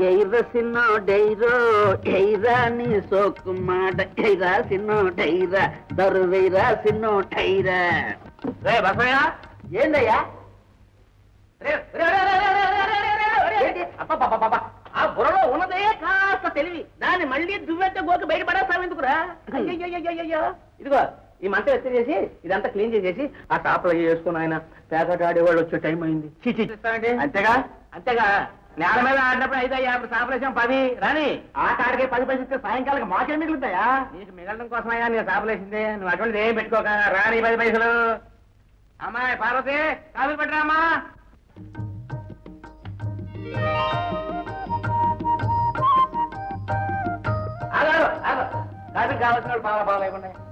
ఎయిర సిన్నో డైరో ఎయిరా నీ సోకు మాట ఎయిరా సిన్నో డైరా దరువైరా సిన్నో డైరా రే బసయ్య ఏందయ్యా ఆ బుర్రలో ఉన్నదే కాస్త తెలివి దాన్ని మళ్ళీ దువ్వెంత గోకి బయటపడేస్తాం ఎందుకురా అయ్యో ఇదిగో ఈ మంట ఎత్తి చేసి ఇదంతా క్లీన్ చేసేసి ఆ టాప్లో వేసుకుని ఆయన పేకటాడేవాళ్ళు వచ్చే టైం అయింది అంతేగా అంతేగా నేల మీద ఆడినప్పుడు అయితే యాభై సాపలేసాం పది. రాని ఆ కాడికి పది పైసలు ఇస్తే సాయంకాలం మాకే మిగులుతాయా? నీకు మిగలడం కోసమయ్యా నేను సాపలేసింది నువ్వు అటువంటి ఏం పెట్టుకోక. రాని పది పైసలు. అమ్మాయి పార్వతి కాఫీ పెట్టరా అమ్మా? ఆగారు కాఫీ కావాల్సిన వాళ్ళు పాల పాలు లేకుండా ఇప్పుడు